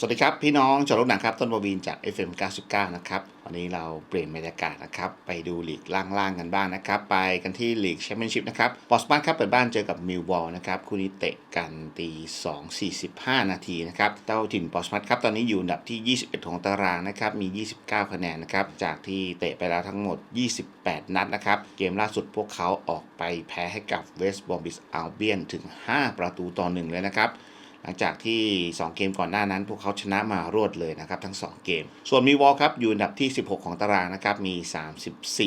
สวัสดีครับ พี่น้องจอรถหนังครับต้นบวีนจาก FM 99 นะครับ วันนี้เราเปลี่ยนบรรยากาศนะครับ ไปดูลีกล่างๆกันบ้างนะครับ ไปกันที่ลีกแชมเปี้ยนชิพนะครับบอสบันครับเปิดบ้านเจอกับมิลวอลนะครับคู่นี้เตะกันตี2 45 นาทีนะครับเต้าถิ่นบอสบันครับตอนนี้อยู่อันดับที่ 21 ของตารางนะครับมี 29 คะแนนนะครับจากที่เตะไปแล้วทั้งหมด 28 นัดนะครับเกมล่าสุดพวกเขาออกไปแพ้ให้กับเวสต์บอมบิสอัลเบียนถึง 5 ประตูต่อหนึ่งเลยนะครับ ลังจากที่ 2 เกมก่อนหน้านั้น พวกเขาชนะมารวดเลยนะครับทั้ง 2 เกม ส่วนมีวอลครับอยู่อันดับที่ 16 ของตารางนะครับมี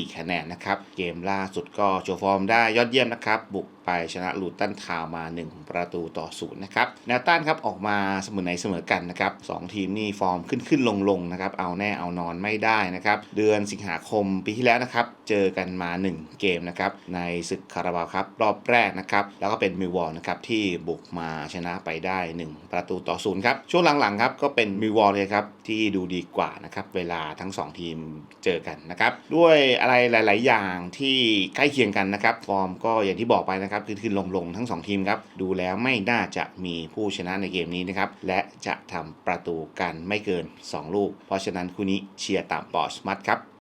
34 คะแนนนะครับเกมล่าสุดก็โชว์ฟอร์มได้ยอดเยี่ยมนะครับบุกไปชนะลูตันทาวน์มา 1 ประตูต่อศูนย์นะครับแนวต้านครับออกมาเสมอไหนเสมอกันนะครับสองทีมนี่ฟอร์มขึ้นขึ้นลงลงนะครับเอาแน่เอานอนไม่ได้นะครับเดือนสิงหาคมปีที่แล้วนะครับเจอกันมา 1 เกมนะครับในศึกคาราบาวครับรอบแรกนะครับแล้วก็เป็นมิวอลนะครับที่บุกมาชนะไปได้ 1 ประตูต่อศูนย์ครับช่วงหลังๆครับก็เป็นมิวอลเลยครับที่ดูดีกว่านะครับเวลาทั้ง 2 ทีมเจอกันนะครับด้วยอะไรหลาย ๆ อย่างที่ใกล้เคียงกันนะครับฟอร์มก็อย่างที่บอกไปนะครับคือขึ้นลงลงทั้ง 2 ทีมครับ ดูแล้วไม่น่าจะมีผู้ชนะในเกมนี้นะครับ และจะทำประตูกันไม่เกิน 2 ลูก เพราะฉะนั้นคู่นี้เชียร์ตามบอสมัดครับ